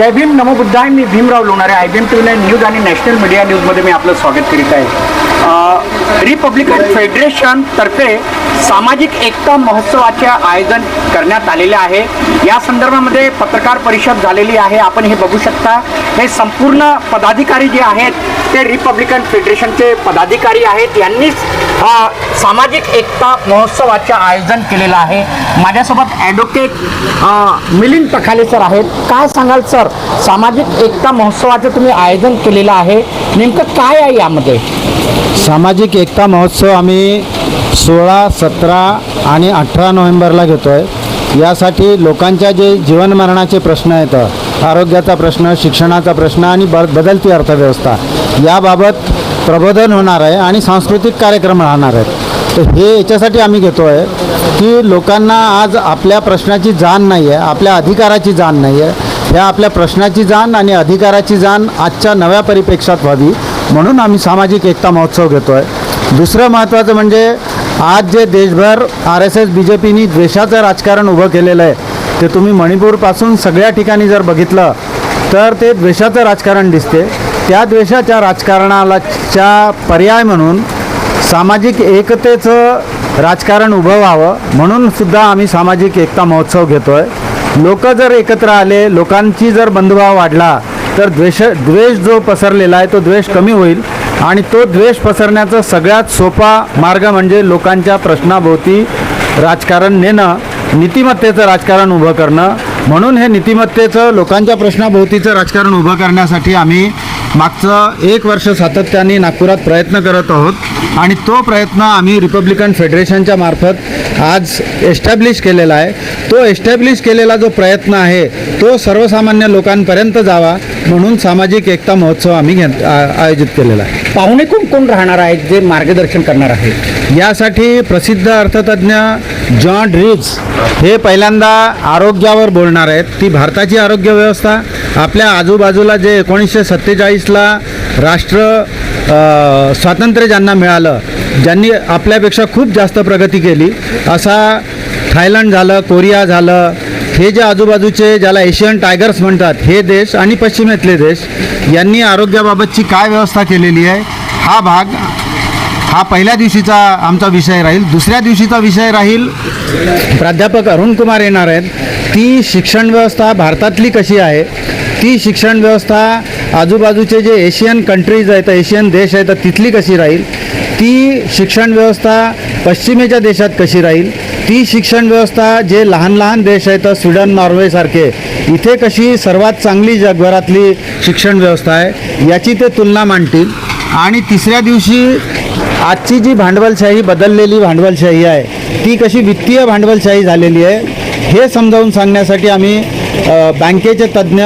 जय भीम नमो बुद्धाय. मी Bhimrao Lonare I B M T news आणि नॅशनल मीडिया न्यूजमध्ये मी आपलं स्वागत करीत आहे. रिपब्लिकन फेडरेशन तर्फे सामाजिक एकता महोत्सवाचे आयोजन करण्यात आलेले आहे. या संदर्भामध्ये पत्रकार परिषद झालेली आहे. आपण हे बघू शकता. हे संपूर्ण पदाधिकारी जे आहेत ते रिपब्लिकन फेडरेशनचे पदाधिकारी आहेत. यांनीच हा सामाजिक एकता महोत्सवाचे आयोजन केलेलं आहे. माझ्यासोबत ॲडव्होकेट मिलिंद पखाले सर आहेत. काय सांगाल सर सामाजिक एकता महोत्सवाचं तुम्ही आयोजन केलेलं आहे. नेमकं काय आहे यामध्ये? सामाजिक एकता महोत्सव आम्ही सोळा सतरा आणि अठरा नोव्हेंबरला घेतो आहे यासाठी लोकांच्या जे जीवनमरणाचे प्रश्न आहेत आरोग्याचा प्रश्न शिक्षणाचा प्रश्न आणि ब बदलती अर्थव्यवस्था याबाबत प्रबोधन होणार आहे आणि सांस्कृतिक कार्यक्रम राहणार आहेत. तर हे याच्यासाठी आम्ही घेतो आहे की लोकांना आज आपल्या प्रश्नाची जाण नाही आहे आपल्या अधिकाराची जाण नाही आहे ह्या आपल्या प्रश्नाची जाण आणि अधिकाराची जाण आजच्या नव्या परिप्रेक्षात व्हावी म्हणून आम्ही सामाजिक एकता महोत्सव घेतो आहे दुसरं महत्त्वाचं म्हणजे आज जे देशभर R S S B J पीनी द्वेषाचं राजकारण उभं केलेलं आहे ते तुम्ही मणिपूरपासून सगळ्या ठिकाणी जर बघितलं तर ते द्वेषाचं राजकारण दिसते. त्या द्वेषाच्या राजकारणाला च्या पर्याय म्हणून सामाजिक एकतेचं राजकारण उभं व्हावं म्हणून सुद्धा आम्ही सामाजिक एकता महोत्सव घेतो आहे लोक जर एकत्र आले लोकांची जर बंधुभाव वाढला तर द्वेष द्वेष जो पसरलेला आहे तो द्वेष कमी होईल आणि तो द्वेष पसरण्याचा सगळ्यात सोपा मार्ग म्हणजे लोकांच्या प्रश्नाभोवती राजकारण नेणं नीतिमत्तेचं राजकारण उभं करणं. म्हणून हे नीतिमत्तेचं लोकांच्या प्रश्नाभोवतीचं राजकारण उभं करण्यासाठी आम्ही मागचं एक वर्ष सातत्याने नागपुरात प्रयत्न करत आहोत. आणि तो प्रयत्न आम्ही रिपब्लिकन फेडरेशनच्या मार्फत आज एस्टॅब्लिश केलेला आहे. तो एस्टॅब्लिश केलेला जो प्रयत्न आहे तो सर्वसामान्य लोकांपर्यंत जावा म्हणून सामाजिक एकता महोत्सव आम्ही घेत आ- आयोजित केलेला आहे. पाहुणे कोण कोण राहणार आहेत जे मार्गदर्शन करणार आहेत यासाठी प्रसिद्ध अर्थतज्ञ जॉन रिज हे पहिल्यांदा आरोग्यावर बोलणार आहेत. ती भारताची आरोग्य व्यवस्था आपल्या आजूबाजूला जे एकोणीसशे सत्तेचाळीसला राष्ट्र स्वातंत्र्य ज्यांना मिळालं ज्यांनी आपल्यापेक्षा खूप जास्त प्रगती केली असा थायलंड झालं कोरिया झालं हे जे आजूबाजूचे ज्याला एशियन टायगर्स म्हणतात हे देश आणि पश्चिमेतले देश यांनी आरोग्याबाबतची काय व्यवस्था केलेली आहे हा भाग हा पहिल्या दिवशीचा आमचा विषय राहील. दुसऱ्या दिवशीचा विषय राहील. प्राध्यापक अरुण कुमार येणार आहेत. ती शिक्षण व्यवस्था भारतातली कशी आहे? ती शिक्षण व्यवस्था आजूबाजूचे जे एशियन कंट्रीज आहेत एशियन देश आहेत तिथली कशी राहील? ती शिक्षण व्यवस्था पश्चिमेच्या देशात कशी राहील? ती शिक्षण व्यवस्था जे लहान लहान देश आहेत स्वीडन नॉर्वेसारखे इथे कशी सर्वात चांगली जगभरातली शिक्षण व्यवस्था आहे याची ते तुलना मांडतील. आणि तिसऱ्या दिवशी आजची जी भांडवलशाही बदललेली भांडवलशाही आहे ती कशी वित्तीय भांडवलशाही झालेली आहे हे समजावून सांगण्यासाठी आम्ही बँकेचे तज्ज्ञ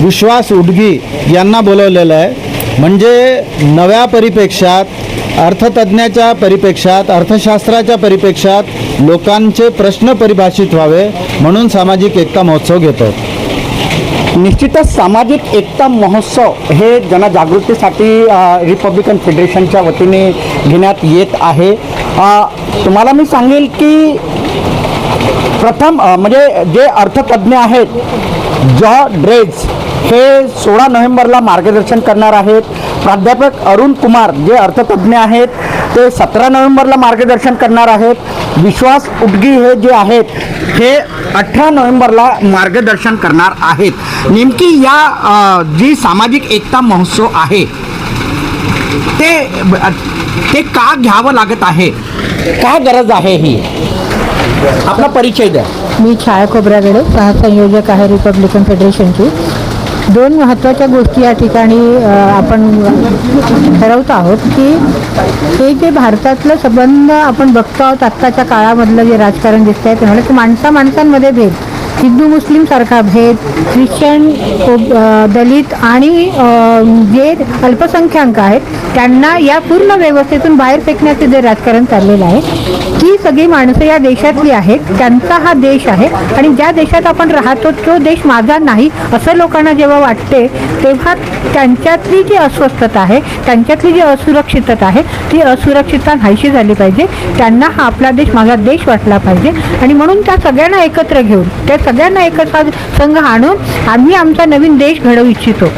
विश्वास उडगी यांना बोलवलेलं आहे. म्हणजे नव्या परिपेक्षात अर्थतज्ज्ञाच्या परिपेक्षात अर्थशास्त्राच्या परिपेक्षात लोकांचे प्रश्न परिभाषित व्हावे म्हणून सामाजिक एकता महोत्सव घेतो. निश्चितच सामाजिक एकता महोत्सव हे जनजागृतीसाठी रिपब्लिकन फेडरेशनच्या वतीने घेण्यात येत आहे. तुम्हाला मी सांगेल की प्रथम म्हणजे जे अर्थतज्ञ आहेत जॉ ड्रेज हे सोळा नोव्हेंबरला मार्गदर्शन करणार आहेत. प्राध्यापक अरुण कुमार जे अर्थतज्ञ आहेत ते सतरा नोव्हेंबरला मार्गदर्शन करणार आहेत. विश्वास उडगी हे जे आहेत हे अठरा नोव्हेंबरला मार्गदर्शन करणार आहेत. नेमकी या जी सामाजिक एकता महोत्सव आहे ते ते का घ्यावं लागत आहे? काय गरज आहे ही? आपला परिचय द्या. मी छाया खोबरागडे सहसंयोजक आहे रिपब्लिकन फेडरेशनची. दोन महत्त्वाच्या गोष्टी या ठिकाणी आपण ठरवत आहोत की हे जे भारतातलं संबंध आपण बघतो आहोत आत्ताच्या काळामधलं जे राजकारण दिसत आहे ते म्हणजे की माणसा माणसांमध्ये भेद. हिंदू मुस्लिमसारखा भेद ख्रिश्चन दलित आणि जे अल्पसंख्याक आहेत. त्यांना या पूर्ण व्यवस्थेतून बाहेर फेकण्याचे जे राजकारण चाललेलं आहे ही सगळी माणसं या देशातली आहेत. त्यांचा हा देश आहे आणि ज्या देशात आपण राहतो तो देश माझा नाही असं लोकांना जेव्हा वाटते तेव्हा त्यांच्यातली जी अस्वस्थता आहे त्यांच्यातली जी असुरक्षितता आहे ती असुरक्षितता नाहीशी झाली पाहिजे. त्यांना हा आपला देश माझा देश वाटला पाहिजे. आणि म्हणून त्या सगळ्यांना एकत्र घेऊन त्या सगळ्यांना एकत्र संघ आणून आम्ही आमचा नवीन देश घडवू इच्छितो.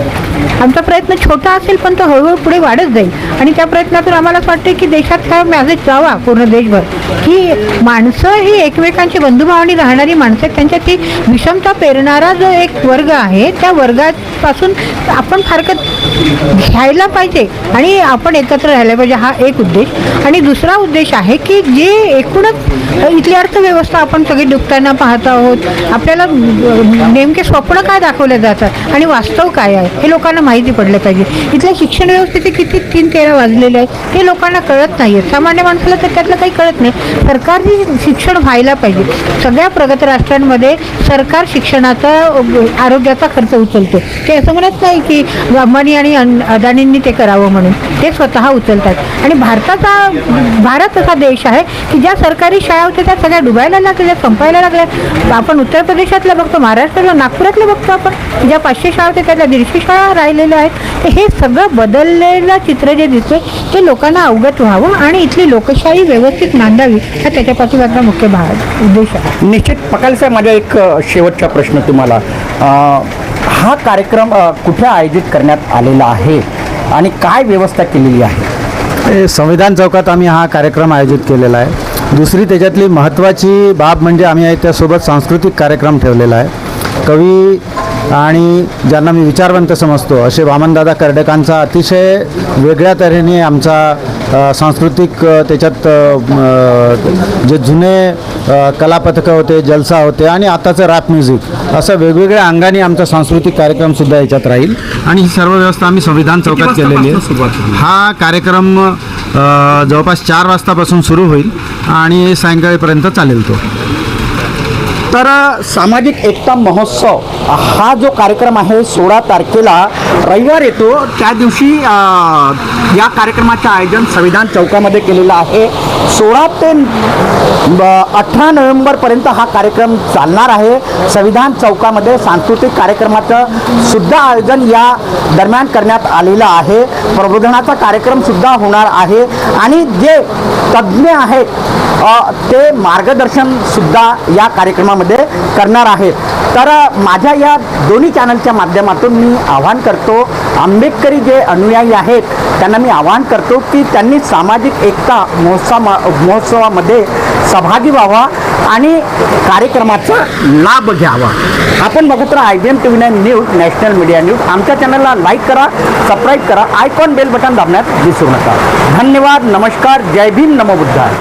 आमचा प्रयत्न छोटा असेल पण तो हळूहळू पुढे वाढत जाईल. आणि त्या प्रयत्नातून आम्हाला असं वाटते की देशात हा मॅसेज जावा पूर्ण देशभर. की माणसं ही एकमेकांची बंधुभावानी राहणारी माणसं आहेत. त्यांच्यात ती विषमता पेरणारा जो एक वर्ग आहे त्या वर्गापासून आपण फारकत घ्यायला पाहिजे आणि आपण एकत्र राहायला पाहिजे हा एक उद्देश. आणि दुसरा उद्देश आहे की जे एकूणच इथली अर्थव्यवस्था आपण सगळी दुखताना पाहत आहोत आपल्याला नेमके स्वप्न काय दाखवले जातात आणि वास्तव काय आहे हे लोकांना माहिती पडलं पाहिजे. इथल्या शिक्षण व्यवस्थेचे किती तीन तेरा वाजलेले आहे हे लोकांना कळत नाही आहेत सामान्य माणसाला तर त्यातलं काही कळत नाही. सरकारने शिक्षण व्हायला पाहिजे. सगळ्या प्रगत राष्ट्रांमध्ये सरकार शिक्षणाचा आरोग्याचा खर्च उचलते. ते असं म्हणत नाही की अंबानी आणि अन- अदानींनी ते करावं म्हणून. ते स्वतः उचलतात. आणि भारताचा भारत असा देश आहे की ज्या सरकारी शाळा होत्या त्या सगळ्या डुबायला लागल्या संपायला लागल्या. आपण उत्तर प्रदेशातल्या बघतो महाराष्ट्रातल्या नागपुरातल्या बघतो आपण. ज्या पाचशे शाळा होत्या त्यातल्या दीडशे शाळा राहिलेल्या आहेत. तर हे सगळं बदललेलं चित्र जे दिसतंय ते लोकांना अवगत व्हावं आणि इथली लोकशाही व्यवस्थित नांदावी हा त्याच्या पाठीमागचा मुख्य भाग उद्देश आहे. निश्चित पकाल साहेब माझा एक शेवटचा प्रश्न तुम्हाला. हा कार्यक्रम कुठे आयोजित करण्यात आलेला आहे आणि काय व्यवस्था केलेली आहे? हे संविधान चौकात आम्ही हा कार्यक्रम आयोजित केलेला आहे. दुसरी त्याच्यातली महत्त्वाची बाब म्हणजे आम्ही त्यासोबत सांस्कृतिक कार्यक्रम ठेवलेला आहे. कवी आणि ज्यांना मी विचारवंत समजतो असे वामनदादा कर्डकांचा अतिशय वेगळ्या तऱ्हेने आमचा सांस्कृतिक त्याच्यात जे जुने कलापथकं होते जलसा होते आणि आताचं रॅप म्युझिक असं वेगवेगळ्या अंगाने आमचा सांस्कृतिक कार्यक्रमसुद्धा याच्यात राहील. आणि ही सर्व व्यवस्था आम्ही संविधान चौकात केलेली आहे. हा कार्यक्रम जवळपास चार वाजतापासून सुरू होईल आणि सायंकाळीपर्यंत चालेल तो. तर सामाजिक एकता महोत्सव हा जो कार्यक्रम आहे सोळा तारखेला रविवार येतो. त्या दिवशी या कार्यक्रमाचं आयोजन संविधान चौकामध्ये केलेलं आहे. सोळा ते अठरा नोव्हेंबरपर्यंत हा कार्यक्रम चालणार आहे. संविधान चौकामध्ये सांस्कृतिक कार्यक्रमाचं सुद्धा आयोजन या दरम्यान करण्यात आलेलं आहे. प्रबोधनाचा कार्यक्रमसुद्धा होणार आहे. आणि जे तज्ज्ञ आहेत ते मार्गदर्शनसुद्धा या कार्यक्रमामध्ये करणार आहेत तर माझ्या या दोन्ही चॅनलच्या माध्यमातून मी आवाहन करतो आंबेडकरी जे अनुयायी आहेत त्यांना मी आवाहन करतो की त्यांनी सामाजिक एकता महोत्सवा महोत्सवामध्ये सहभागी व्हावा आणि कार्यक्रमाचा लाभ घ्यावा. आपण बघत राहा I B M T V nine news national media news. आमच्या चॅनलला लाईक करा सबस्क्राईब करा आयकॉन बेल बटन दाबण्यात विसरू नका. धन्यवाद नमस्कार जय भीम नमो बुद्धाय.